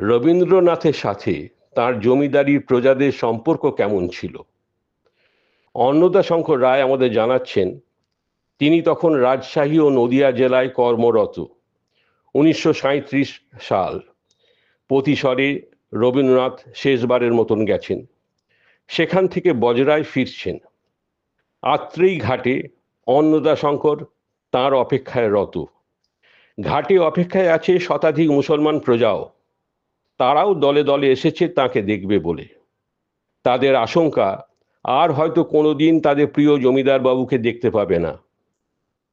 রবীন্দ্রনাথের সাথে তার জমিদারির প্রজাদের সম্পর্ক কেমন ছিল? অন্নদা শঙ্কর রায় আমাদের জানাচ্ছেন, তিনি তখন রাজশাহী ও নদিয়া জেলায় কর্মরত। উনিশশো সাঁইত্রিশ সাল প্রতিসরে রবীন্দ্রনাথ শেষবারের মতন গেছেন। সেখান থেকে বজরায় ফিরছেন। আত্রেই ঘাটে অন্নদা শঙ্কর তাঁর অপেক্ষায় রত। ঘাটে অপেক্ষায় আছে শতাধিক মুসলমান প্রজাও। তারাও দলে দলে এসেছে তাকে দেখবে বলে। তাদের আশঙ্কা, আর হয়তো কোনোদিন তাদের প্রিয় জমিদার বাবুকে দেখতে পাবে না।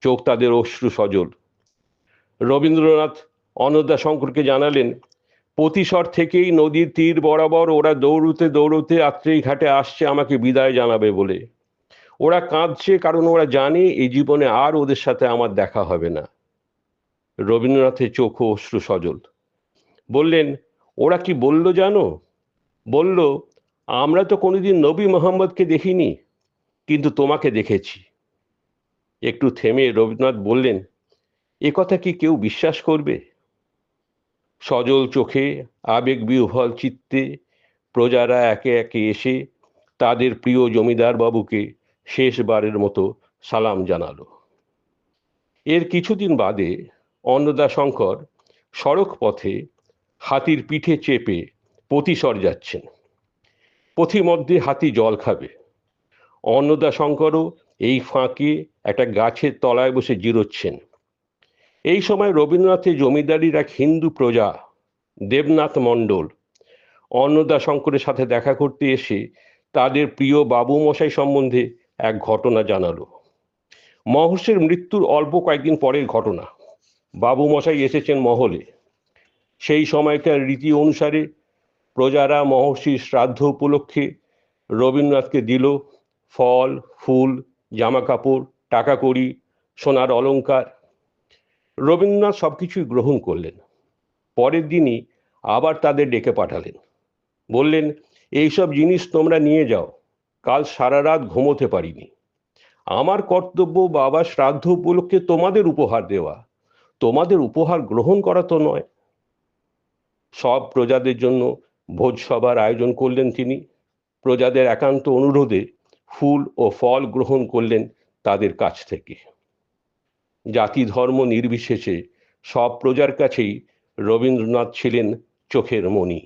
চোখ তাদের অশ্রু সজল। রবীন্দ্রনাথ অন্নদা শঙ্করকে জানালেন, প্রতিশর থেকেই নদীর তীর বরাবর ওরা দৌড়তে দৌড়তে আত্রেই ঘাটে আসছে, আমাকে বিদায় জানাবে বলে। ওরা কাঁদছে কারণ ওরা জানে এই জীবনে আর ওদের সাথে আমার দেখা হবে না। রবীন্দ্রনাথের চোখ অশ্রু সজল। বললেন ওরা কি বলল জানো? বলল, আমরা তো কোনোদিন নবী মোহাম্মদকে দেখিনি, কিন্তু তোমাকে দেখেছি। একটু থেমে রবীন্দ্রনাথ বললেন, এ কথা কি কেউ বিশ্বাস করবে? সজল চোখে, আবেগ বিহ্বল চিত্তে প্রজারা একে একে এসে তাদের প্রিয় জমিদার বাবুকে শেষবারের মতো সালাম জানালো। এর কিছুদিন বাদে অন্নদা শঙ্কর সড়ক পথে হাতির পিঠে চেপে প্রতিসর যাচ্ছেন। পথিমধ্যে হাতি জল খাবে। অন্নদা শঙ্করও এই ফাঁকে একটা গাছের তলায় বসে জিরোচ্ছেন। এই সময় রবীন্দ্রনাথের জমিদারির এক হিন্দু প্রজা, দেবনাথ মণ্ডল, অন্নদা শঙ্করের সাথে দেখা করতে এসে তাদের প্রিয় বাবু মশাই সম্বন্ধে এক ঘটনা জানালো। মহর্ষের মৃত্যুর অল্প কয়েকদিন পরের ঘটনা। বাবু মশাই এসেছেন মহলে। সেই সময়কার রীতি অনুসারে প্রজারা মহর্ষির শ্রাদ্ধ উপলক্ষে রবীন্দ্রনাথকে দিল ফল, ফুল জামা কাপড় টাকা কড়ি সোনার অলঙ্কার রবীন্দ্রনাথ সব কিছুই গ্রহণ করলেন। পরের দিনই আবার তাদের ডেকে পাঠালেন। বললেন, এইসব জিনিস তোমরা নিয়ে যাও, কাল সারা রাত ঘুমোতে পারিনি। আমার কর্তব্য বাবা শ্রাদ্ধ উপলক্ষে তোমাদের উপহার দেওয়া। তোমাদের উপহার গ্রহণ করা তো নয়। সব প্রজাদের জন্য ভোজসভার আয়োজন করলেন তিনি। প্রজাদের একান্ত অনুরোধে ফুল ও ফল গ্রহণ করলেন তাদের কাছ থেকে। জাতি ধর্ম নির্বিশেষে সব প্রজার কাছেই রবীন্দ্রনাথ ছিলেন চোখের মণি।